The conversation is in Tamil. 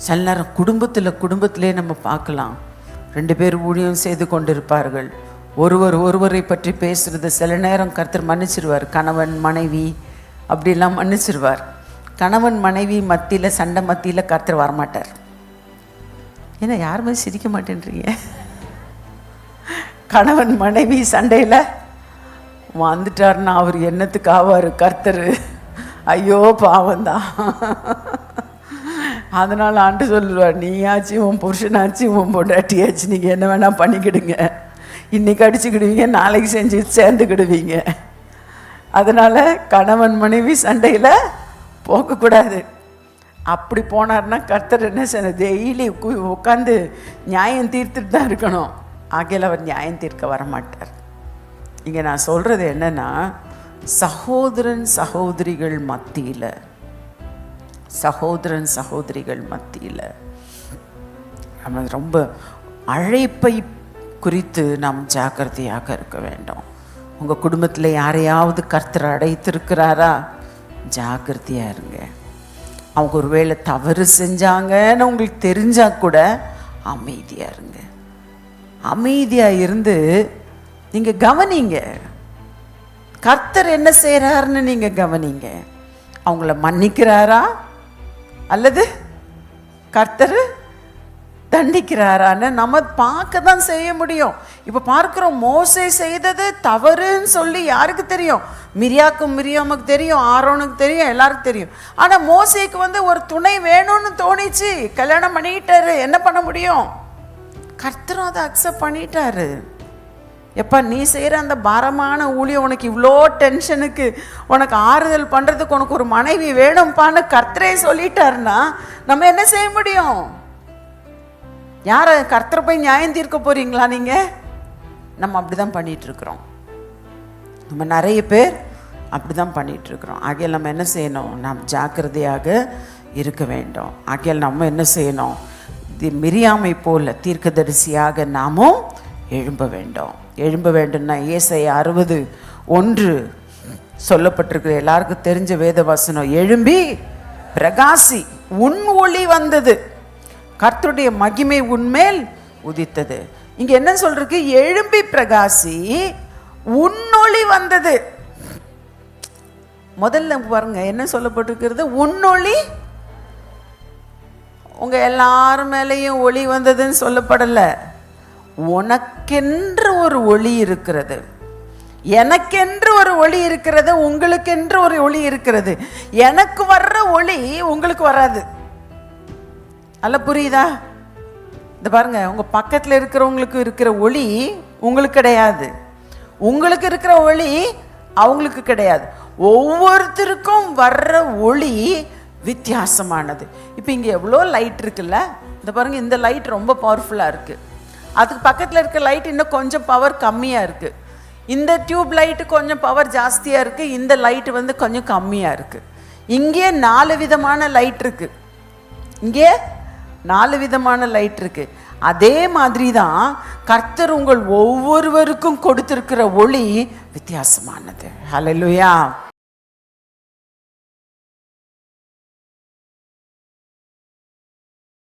சில நேரம் குடும்பத்தில் குடும்பத்திலே நம்ம பார்க்கலாம். ரெண்டு பேர் ஊழியம் செய்து கொண்டிருப்பார்கள். ஒருவர் ஒருவரை பற்றி பேசுறது சில நேரம் கர்த்தர் மன்னிச்சிருவார். கணவன் மனைவி அப்படிலாம் மன்னிச்சிருவார். கணவன் மனைவி மத்தியில் சண்டை மத்தியில் கர்த்தர் வரமாட்டார். ஏன்னா யாருமே சிரிக்க மாட்டேன்றீங்க? கணவன் மனைவி சண்டையில் வந்துட்டாருன்னா அவர் என்னத்துக்கு ஆவார் கர்த்தர்? ஐயோ பாவம்தான். அதனால் ஆண்டு சொல்லுவார் நீயாச்சு உன் புருஷனாச்சு உன் பொண்டாட்டியாச்சு நீங்கள் என்ன வேணால் பண்ணிக்கிடுங்க. இன்றைக்கி அடிச்சுக்கிடுவீங்க நாளைக்கு செஞ்சு சேர்ந்துக்கிடுவீங்க. அதனால் கணவன் மனைவி சண்டையில் போகக்கூடாது. அப்படி போனார்னா கர்த்தர் என்ன செய்யணும் டெய்லி உட்காந்து நியாயம் தீர்த்துட்டு தான் இருக்கணும். ஆகையில் அவர் நியாயம் தீர்க்க வரமாட்டார். இங்கே நான் சொல்கிறது என்னென்னா சகோதரன் சகோதரிகள் மத்தியில் சகோதரன் சகோதரிகள் மத்தியில். நம்ம ரொம்ப அழைப்பை குறித்து நாம் ஜாக்கிரதையாக இருக்க வேண்டும். உங்கள் குடும்பத்தில் யாரையாவது கர்த்தர் அடைத்திருக்கிறாரா? ஜாக்கிரதையாக இருங்க. அவங்க ஒருவேளை தவறு செஞ்சாங்கன்னு உங்களுக்கு தெரிஞ்சால் கூட அமைதியாக இருங்க. அமைதியாக இருந்து நீங்கள் கவனிங்க. கர்த்தர் என்ன செய்கிறாருன்னு நீங்கள் கவனிங்க. அவங்கள மன்னிக்கிறாரா? அல்லது கர்த்தர் தண்டிக்கிறாரான நம்ம பார்க்க தான் செய்ய முடியும். இப்போ பார்க்குறோம் மோசை செய்தது தவறுன்னு சொல்லி யாருக்கு தெரியும்? மிரியாக்கும் மிரியாமுக்கு தெரியும் ஆரோனுக்கு தெரியும் எல்லாருக்கும் தெரியும். ஆனால் மோசைக்கு வந்து ஒரு துணை வேணும்னு தோணிச்சு கல்யாணம் பண்ணிக்கிட்டாரு என்ன பண்ண முடியும்? கர்த்தரும் அதை அக்செப்ட் பண்ணிட்டாரு. எப்பா நீ செய்கிற அந்த பாரமான ஊழியம் உனக்கு இவ்வளோ டென்ஷனுக்கு உனக்கு ஆறுதல் பண்ணுறதுக்கு உனக்கு ஒரு மனைவி வேணும்ப்பான்னு கர்த்தரே சொல்லிட்டாருன்னா நம்ம என்ன செய்ய முடியும்? யாரை கர்த்தரை போய் நியாயம் தீர்க்க போகிறீங்களா நீங்கள் நம்ம அப்படி தான் பண்ணிகிட்ருக்குறோம் நம்ம நிறைய பேர் அப்படி தான் பண்ணிகிட்ருக்குறோம் ஆகையால் நம்ம என்ன செய்யணும்? நாம் ஜாக்கிரதையாக இருக்க வேண்டும். ஆகையால் நம்ம என்ன செய்யணும்? மிரியாமை போல தீர்க்கதரிசியாக நாமும் எழும்ப வேண்டும். எழும்ப வேண்டும்னா இயேசை அறுபது ஒன்று சொல்லப்பட்டிருக்கிற எல்லாருக்கும் தெரிஞ்ச வேத வசனம் எழும்பி பிரகாசி உன் ஒளி வந்தது. கர்த்தருடைய மகிமை உன்மேல் உதித்தது. இங்க என்ன சொல்றதுக்கு? எழும்பி பிரகாசி உன்னொளி வந்தது. முதல்ல பாருங்க என்ன சொல்லப்பட்டிருக்கிறது? உன்னொளி உங்க எல்லாரும் மேலேயும் ஒளி வந்ததுன்னு சொல்லப்படலை. உனக்கென்று ஒரு ஒளி இருக்கிறது. எனக்கென்று ஒரு ஒளி இருக்கிறது உங்களுக்கென்று ஒரு ஒளி இருக்கிறது. எனக்கு வர்ற ஒளி உங்களுக்கு வராது. அல்ல புரியுதா? இந்த பாருங்க உங்கள் பக்கத்தில் இருக்கிறவங்களுக்கு இருக்கிற ஒளி உங்களுக்கு கிடையாது. உங்களுக்கு இருக்கிற ஒளி அவங்களுக்கு கிடையாது. ஒவ்வொருத்தருக்கும் வர்ற ஒளி வித்தியாசமானது. இப்போ இங்கே எவ்வளோ லைட் இருக்குல்ல? இந்த பாருங்க இந்த லைட் ரொம்ப பவர்ஃபுல்லாக இருக்குது அதுக்கு பக்கத்தில் இருக்க லைட் இன்னும் கொஞ்சம் பவர் கம்மியாக இருக்குது இந்த டியூப் லைட்டு கொஞ்சம் பவர் ஜாஸ்தியாக இருக்குது இந்த லைட்டு வந்து கொஞ்சம் கம்மியாக இருக்குது இங்கே நாலு விதமான லைட் இருக்குது இங்கே நாலு விதமான லைட் இருக்குது அதே மாதிரி தான் கர்த்தர் உங்கள் ஒவ்வொருவருக்கும் கொடுத்துருக்கிற ஒளி வித்தியாசமானது. ஹalleluya